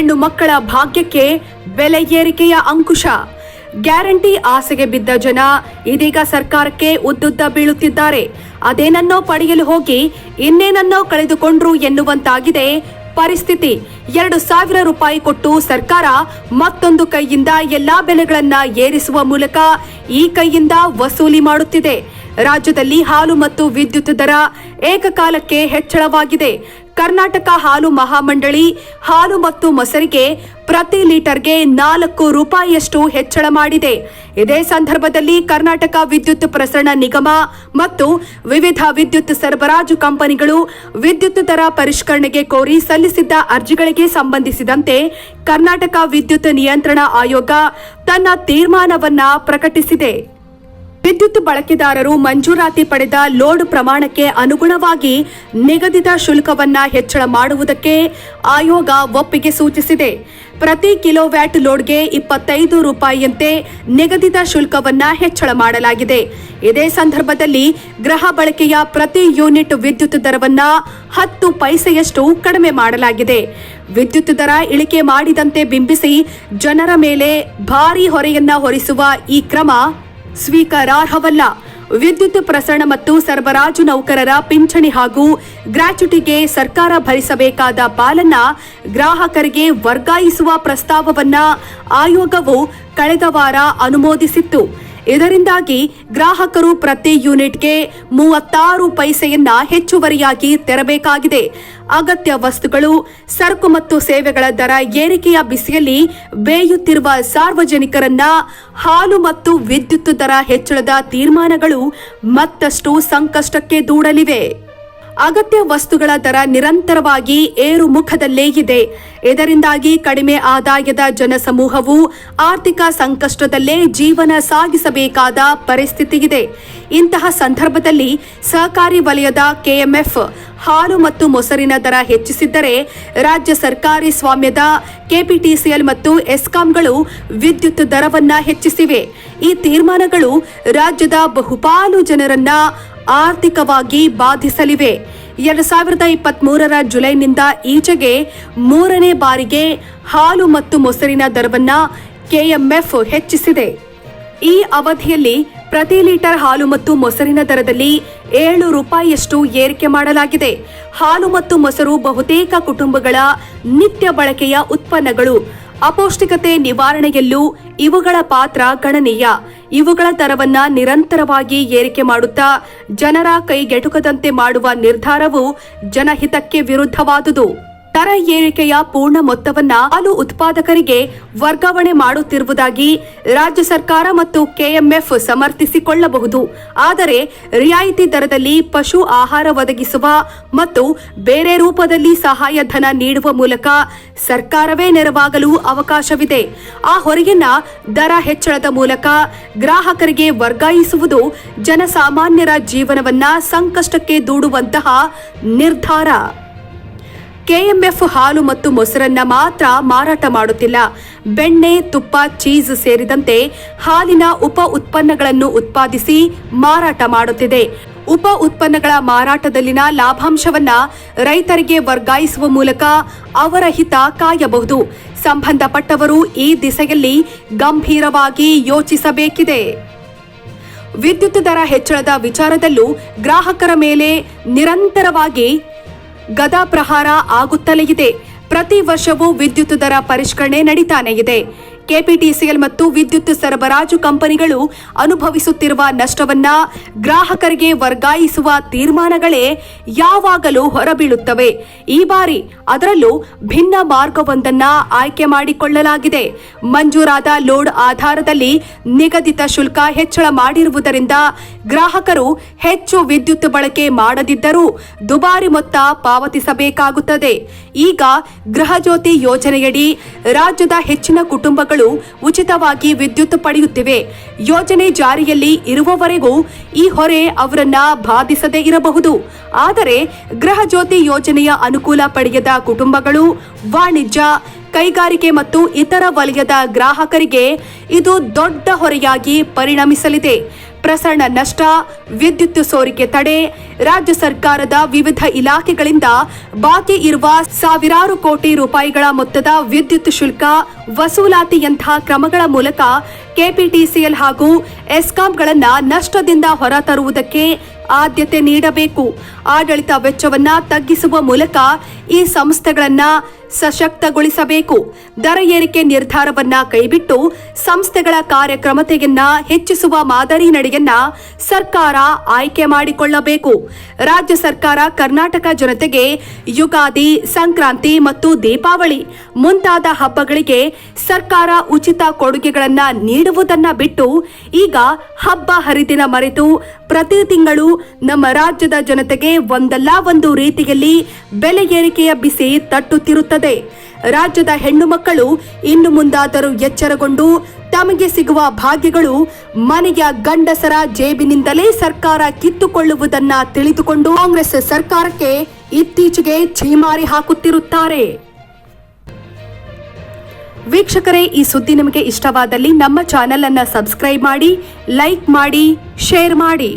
ಹೆಣ್ಣು ಮಕ್ಕಳ ಭಾಗ್ಯಕ್ಕೆ ಬೆಲೆ ಏರಿಕೆಯ ಅಂಕುಶ. ಗ್ಯಾರಂಟಿ ಆಸೆಗೆ ಬಿದ್ದ ಜನ ಇದೀಗ ಸರ್ಕಾರಕ್ಕೆ ಉದ್ದುದ್ದ ಬೀಳುತ್ತಿದ್ದಾರೆ. ಅದೇನನ್ನೋ ಪಡೆಯಲು ಹೋಗಿ ಇನ್ನೇನನ್ನೋ ಕಳೆದುಕೊಂಡ್ರು ಎನ್ನುವಂತಾಗಿದೆ ಪರಿಸ್ಥಿತಿ. ಎರಡು ಸಾವಿರ ರೂಪಾಯಿ ಕೊಟ್ಟು ಸರ್ಕಾರ ಮತ್ತೊಂದು ಕೈಯಿಂದ ಎಲ್ಲಾ ಬೆಲೆಗಳನ್ನ ಏರಿಸುವ ಮೂಲಕ ಈ ಕೈಯಿಂದ ವಸೂಲಿ ಮಾಡುತ್ತಿದೆ. ರಾಜ್ಯದಲ್ಲಿ ಹಾಲು ಮತ್ತು ವಿದ್ಯುತ್ ದರ ಏಕಕಾಲಕ್ಕೆ ಹೆಚ್ಚಳವಾಗಿದೆ. ಕರ್ನಾಟಕ ಹಾಲು ಮಹಾಮಂಡಳಿ ಹಾಲು ಮತ್ತು ಮೊಸರಿಗೆ ಪ್ರತಿ ಲೀಟರ್ಗೆ ನಾಲ್ಕು ರೂಪಾಯಿಯಷ್ಟು ಹೆಚ್ಚಳ ಮಾಡಿದೆ. ಇದೇ ಸಂದರ್ಭದಲ್ಲಿ ಕರ್ನಾಟಕ ವಿದ್ಯುತ್ ಪ್ರಸರಣ ನಿಗಮ ಮತ್ತು ವಿವಿಧ ವಿದ್ಯುತ್ ಸರಬರಾಜು ಕಂಪನಿಗಳು ವಿದ್ಯುತ್ ದರ ಪರಿಷ್ಕರಣೆಗೆ ಕೋರಿ ಸಲ್ಲಿಸಿದ್ದ ಅರ್ಜಿಗಳಿಗೆ ಸಂಬಂಧಿಸಿದಂತೆ ಕರ್ನಾಟಕ ವಿದ್ಯುತ್ ನಿಯಂತ್ರಣ ಆಯೋಗ ತನ್ನ ತೀರ್ಮಾನವನ್ನ ಪ್ರಕಟಿಸಿದೆ. ವಿದ್ಯುತ್ ಬಳಕೆದಾರರು ಮಂಜೂರಾತಿ ಪಡೆದ ಲೋಡ್ ಪ್ರಮಾಣಕ್ಕೆ ಅನುಗುಣವಾಗಿ ನಿಗದಿತ ಶುಲ್ಕವನ್ನ ಹೆಚ್ಚಳ ಮಾಡುವುದಕ್ಕೆ ಆಯೋಗ ಒಪ್ಪಿಗೆ ಸೂಚಿಸಿದೆ. ಪ್ರತಿ ಕಿಲೋವ್ಯಾಟ್ ಲೋಡ್ಗೆ ಇಪ್ಪತ್ತೈದು ರೂಪಾಯಿಯಂತೆ ನಿಗದಿತ ಶುಲ್ಕವನ್ನ ಹೆಚ್ಚಳ ಮಾಡಲಾಗಿದೆ. ಇದೇ ಸಂದರ್ಭದಲ್ಲಿ ಗೃಹ ಬಳಕೆಯ ಪ್ರತಿ ಯೂನಿಟ್ ವಿದ್ಯುತ್ ದರವನ್ನ ಹತ್ತು ಪೈಸೆಯಷ್ಟು ಕಡಿಮೆ ಮಾಡಲಾಗಿದೆ. ವಿದ್ಯುತ್ ದರ ಇಳಿಕೆ ಮಾಡಿದಂತೆ ಬಿಂಬಿಸಿ ಜನರ ಮೇಲೆ ಭಾರೀ ಹೊರೆಯನ್ನ ಹೊರಿಸುವ ಈ ಕ್ರಮ ಸ್ವೀಕಾರಾರ್ಹವಲ್ಲ. ವಿದ್ಯುತ್ ಪ್ರಸರಣ ಮತ್ತು ಸರಬರಾಜು ನೌಕರರ ಪಿಂಚಣಿ ಹಾಗೂ ಗ್ರಾಚ್ಯುಟಿಗೆ ಸರ್ಕಾರ ಭರಿಸಬೇಕಾದ ಪಾಲನ್ನ ಗ್ರಾಹಕರಿಗೆ ವರ್ಗಾಯಿಸುವ ಪ್ರಸ್ತಾವವನ್ನ ಆಯೋಗವು ಕಳೆದ ವಾರ ಅನುಮೋದಿಸಿತ್ತು. ಇದರಿಂದಾಗಿ ಗ್ರಾಹಕರು ಪ್ರತಿ ಯೂನಿಟ್ಗೆ ಮೂವತ್ತಾರು ಪೈಸೆಯನ್ನ ಹೆಚ್ಚುವರಿಯಾಗಿ ತೆರಬೇಕಾಗಿದೆ. ಅಗತ್ಯ ವಸ್ತುಗಳು, ಸರಕು ಮತ್ತು ಸೇವೆಗಳ ದರ ಏರಿಕೆಯ ಬಿಸಿಯಲ್ಲಿ ಬೇಯುತ್ತಿರುವ ಸಾರ್ವಜನಿಕರನ್ನ ಹಾಲು ಮತ್ತು ವಿದ್ಯುತ್ ದರ ಹೆಚ್ಚಳದ ತೀರ್ಮಾನಗಳು ಮತ್ತಷ್ಟು ಸಂಕಷ್ಟಕ್ಕೆ ದೂಡಲಿವೆ. ಅಗತ್ಯ ವಸ್ತುಗಳ ದರ ನಿರಂತರವಾಗಿ ಏರುಮುಖದಲ್ಲೇ ಇದೆ. ಇದರಿಂದಾಗಿ ಕಡಿಮೆ ಆದಾಯದ ಜನಸಮೂಹವು ಆರ್ಥಿಕ ಸಂಕಷ್ಟದಲ್ಲೇ ಜೀವನ ಸಾಗಿಸಬೇಕಾದ ಪರಿಸ್ಥಿತಿ ಇದೆ ಇಂತಹ ಸಂದರ್ಭದಲ್ಲಿ ಸಹಕಾರಿ ವಲಯದ ಕೆಎಂಎಫ್ ಹಾಲು ಮತ್ತು ಮೊಸರಿನ ದರ ಹೆಚ್ಚಿಸಿದ್ದರೆ ರಾಜ್ಯ ಸರ್ಕಾರಿ ಸ್ವಾಮ್ಯದ ಕೆಪಿಟಿಸಿಎಲ್ ಮತ್ತು ಎಸ್ಕಾಂಗಳು ವಿದ್ಯುತ್ ದರವನ್ನ ಹೆಚ್ಚಿಸಿವೆ. ಈ ತೀರ್ಮಾನಗಳು ರಾಜ್ಯದ ಬಹುಪಾಲು ಜನರನ್ನ ಆರ್ಥಿಕವಾಗಿ ಬಾಧಿಸಲಿವೆ. ಎರಡು ಸಾವಿರದ ಇಪ್ಪತ್ತ್ ಮೂರರ ಜುಲೈನಿಂದ ಈಚೆಗೆ ಮೂರನೇ ಬಾರಿಗೆ ಹಾಲು ಮತ್ತು ಮೊಸರಿನ ದರವನ್ನ ಕೆಎಂಎಫ್ ಹೆಚ್ಚಿಸಿದೆ. ಈ ಅವಧಿಯಲ್ಲಿ ಪ್ರತಿ ಲೀಟರ್ ಹಾಲು ಮತ್ತು ಮೊಸರಿನ ದರದಲ್ಲಿ ಏಳು ರೂಪಾಯಿಯಷ್ಟು ಏರಿಕೆ ಮಾಡಲಾಗಿದೆ. ಹಾಲು ಮತ್ತು ಮೊಸರು ಬಹುತೇಕ ಕುಟುಂಬಗಳ ನಿತ್ಯ ಬಳಕೆಯ ಉತ್ಪನ್ನಗಳು. ಅಪೌಷ್ಟಿಕತೆ ನಿವಾರಣೆಯಲ್ಲೂ ಇವುಗಳ ಪಾತ್ರ ಗಣನೀಯ. ಇವುಗಳ ದರವನ್ನ ನಿರಂತರವಾಗಿ ಏರಿಕೆ ಮಾಡುತ್ತಾ ಜನರ ಕೈಗೆಟುಕದಂತೆ ಮಾಡುವ ನಿರ್ಧಾರವು ಜನಹಿತಕ್ಕೆ ವಿರುದ್ಧವಾದುದು. ದರ ಏರಿಕೆಯ ಪೂರ್ಣ ಮೊತ್ತವನ್ನ ಹಾಲು ಉತ್ಪಾದಕರಿಗೆ ವರ್ಗಾವಣೆ ಮಾಡುತ್ತಿರುವುದಾಗಿ ರಾಜ್ಯ ಸರ್ಕಾರ ಮತ್ತು ಕೆಎಂಎಫ್ ಸಮರ್ಥಿಸಿಕೊಳ್ಳಬಹುದು. ಆದರೆ ರಿಯಾಯಿತಿ ದರದಲ್ಲಿ ಪಶು ಆಹಾರ ಒದಗಿಸುವ ಮತ್ತು ಬೇರೆ ರೂಪದಲ್ಲಿ ಸಹಾಯಧನ ನೀಡುವ ಮೂಲಕ ಸರ್ಕಾರವೇ ನೆರವಾಗಲು ಅವಕಾಶವಿದೆ. ಆ ಹೊರಗಿನ ದರ ಹೆಚ್ಚಳದ ಮೂಲಕ ಗ್ರಾಹಕರಿಗೆ ವರ್ಗಾಯಿಸುವುದು ಜನಸಾಮಾನ್ಯರ ಜೀವನವನ್ನ ಸಂಕಷ್ಟಕ್ಕೆ ದೂಡುವಂತಹ ನಿರ್ಧಾರ. ಕೆಎಂಎಫ್ ಹಾಲು ಮತ್ತು ಮೊಸರನ್ನ ಮಾತ್ರ ಮಾರಾಟ ಮಾಡುತ್ತಿಲ್ಲ. ಬೆಣ್ಣೆ, ತುಪ್ಪ, ಚೀಸ್ ಸೇರಿದಂತೆ ಹಾಲಿನ ಉಪ ಉತ್ಪನ್ನಗಳನ್ನು ಉತ್ಪಾದಿಸಿ ಮಾರಾಟ ಮಾಡುತ್ತಿದೆ. ಉಪ ಉತ್ಪನ್ನಗಳ ಮಾರಾಟದಲ್ಲಿನ ಲಾಭಾಂಶವನ್ನ ರೈತರಿಗೆ ವರ್ಗಾಯಿಸುವ ಮೂಲಕ ಅವರ ಹಿತ ಕಾಯಬಹುದು. ಸಂಬಂಧಪಟ್ಟವರು ಈ ದಿಸೆಯಲ್ಲಿ ಗಂಭೀರವಾಗಿ ಯೋಚಿಸಬೇಕಿದೆ. ವಿದ್ಯುತ್ ದರ ಹೆಚ್ಚಳದ ವಿಚಾರದಲ್ಲೂ ಗ್ರಾಹಕರ ಮೇಲೆ ನಿರಂತರವಾಗಿ ಗದಾ ಪ್ರಹಾರ ಆಗುತ್ತಲೇ ಇದೆ. ಪ್ರತಿ ವರ್ಷವೂ ವಿದ್ಯುತ್ ದರ ಪರಿಷ್ಕರಣೆ ನಡೀತಾನೆ ಇದೆ. ಕೆಪಿಟಿಸಿಎಲ್ ಮತ್ತು ವಿದ್ಯುತ್ ಸರಬರಾಜು ಕಂಪನಿಗಳು ಅನುಭವಿಸುತ್ತಿರುವ ನಷ್ಟವನ್ನ ಗ್ರಾಹಕರಿಗೆ ವರ್ಗಾಯಿಸುವ ತೀರ್ಮಾನಗಳೇ ಯಾವಾಗಲೂ ಹೊರಬೀಳುತ್ತವೆ. ಈ ಬಾರಿ ಅದರಲ್ಲೂ ಭಿನ್ನ ಮಾರ್ಗವೊಂದನ್ನ ಆಯ್ಕೆ ಮಾಡಿಕೊಳ್ಳಲಾಗಿದೆ. ಮಂಜೂರಾದ ಲೋಡ್ ಆಧಾರದಲ್ಲಿ ನಿಗದಿತ ಶುಲ್ಕ ಹೆಚ್ಚಳ ಮಾಡಿರುವುದರಿಂದ ಗ್ರಾಹಕರು ಹೆಚ್ಚು ವಿದ್ಯುತ್ ಬಳಕೆ ಮಾಡದಿದ್ದರೂ ದುಬಾರಿ ಮೊತ್ತ ಪಾವತಿಸಬೇಕಾಗುತ್ತದೆ. ಈಗ ಗೃಹಜ್ಯೋತಿ ಯೋಜನೆಯಡಿ ರಾಜ್ಯದ ಹೆಚ್ಚಿನ ಕುಟುಂಬಗಳು ಉಚಿತವಾಗಿ ವಿದ್ಯುತ್ ಪಡೆಯುತ್ತಿವೆ. ಯೋಜನೆ ಜಾರಿಯಲ್ಲಿ ಇರುವವರೆಗೂ ಈ ಹೊರೆ ಅವರನ್ನ ಬಾಧಿಸದೇ ಇರಬಹುದು. ಆದರೆ ಗೃಹಜ್ಯೋತಿ ಯೋಜನೆಯ ಅನುಕೂಲ ಪಡೆಯದ ಕುಟುಂಬಗಳು, ವಾಣಿಜ್ಯ, ಕೈಗಾರಿಕೆ ಮತ್ತು ಇತರ ವಲಯದ ಗ್ರಾಹಕರಿಗೆ ಇದು ದೊಡ್ಡ ಹೊರೆಯಾಗಿ ಪರಿಣಮಿಸಲಿದೆ. ಪ್ರಸರಣ ನಷ್ಟ, ವಿದ್ಯುತ್ ಸೋರಿಕೆ ತಡೆ, ರಾಜ್ಯ ಸರ್ಕಾರದ ವಿವಿಧ ಇಲಾಖೆಗಳಿಂದ ಬಾಕಿ ಇರುವ ಸಾವಿರಾರು ಕೋಟಿ ರೂಪಾಯಿಗಳ ಮೊತ್ತದ ವಿದ್ಯುತ್ ಶುಲ್ಕ ವಸೂಲಾತಿಯಂತಹ ಕ್ರಮಗಳ ಮೂಲಕ ಕೆಪಿಟಿಸಿಎಲ್ ಹಾಗೂ ಎಸ್ಕಾಂಗಳನ್ನ ನಷ್ಟದಿಂದ ಹೊರತರುವುದಕ್ಕೆ ಆದ್ಯತೆ ನೀಡಬೇಕು. ಆಡಳಿತ ವೆಚ್ಚವನ್ನ ತಗ್ಗಿಸುವ ಮೂಲಕ ಈ ಸಂಸ್ಥೆಗಳನ್ನ ಸಶಕ್ತಗೊಳಿಸಬೇಕು. ದರ ಏರಿಕೆ ನಿರ್ಧಾರವನ್ನ ಕೈಬಿಟ್ಟು ಸಂಸ್ಥೆಗಳ ಕಾರ್ಯಕ್ರಮತೆಯನ್ನ ಹೆಚ್ಚಿಸುವ ಮಾದರಿ ನಡೆಯನ್ನ ಸರ್ಕಾರ ಆಯ್ಕೆ ಮಾಡಿಕೊಳ್ಳಬೇಕು. ರಾಜ್ಯ ಸರ್ಕಾರ ಕರ್ನಾಟಕ ಜನತೆಗೆ ಯುಗಾದಿ, ಸಂಕ್ರಾಂತಿ ಮತ್ತು ದೀಪಾವಳಿ ಮುಂತಾದ ಹಬ್ಬಗಳಿಗೆ ಸರ್ಕಾರ ಉಚಿತ ಕೊಡುಗೆಗಳನ್ನ ನೀಡುವುದನ್ನ ಬಿಟ್ಟು ಈಗ ಹಬ್ಬ ಹರಿದಿನ ಮರೆತು ಪ್ರತಿ ತಿಂಗಳು ನಮ್ಮ ರಾಜ್ಯದ ಜನತೆಗೆ ಒಂದಲ್ಲ ಒಂದು ರೀತಿಯಲ್ಲಿ ಬೆಲೆ ಏರಿಕೆಯ ಬಿಸಿ ತಟ್ಟುತ್ತಿರುತ್ತದೆ. ರಾಜ್ಯದ ಹೆಣ್ಣು ಮಕ್ಕಳು ಇನ್ನು ಮುಂದಾದರೂ ಎಚ್ಚರಗೊಂಡು ತಮಗೆ ಸಿಗುವ ಭಾಗ್ಯಗಳು ಮನೆಯ ಗಂಡಸರ ಜೇಬಿನಿಂದಲೇ ಸರ್ಕಾರ ಕಿತ್ತುಕೊಳ್ಳುವುದನ್ನ ತಿಳಿದುಕೊಂಡು ಕಾಂಗ್ರೆಸ್ ಸರ್ಕಾರಕ್ಕೆ ಇತ್ತೀಚೆಗೆ ಛೀಮಾರಿ ಹಾಕುತ್ತಿರುತ್ತಾರೆ. ವೀಕ್ಷಕರೇ, ಈ ಸುದ್ದಿ ನಿಮಗೆ ಇಷ್ಟವಾದಲ್ಲಿ ನಮ್ಮ ಚಾನೆಲ್ ಅನ್ನು ಸಬ್ಸ್ಕ್ರೈಬ್ ಮಾಡಿ, ಲೈಕ್ ಮಾಡಿ, ಶೇರ್ ಮಾಡಿ.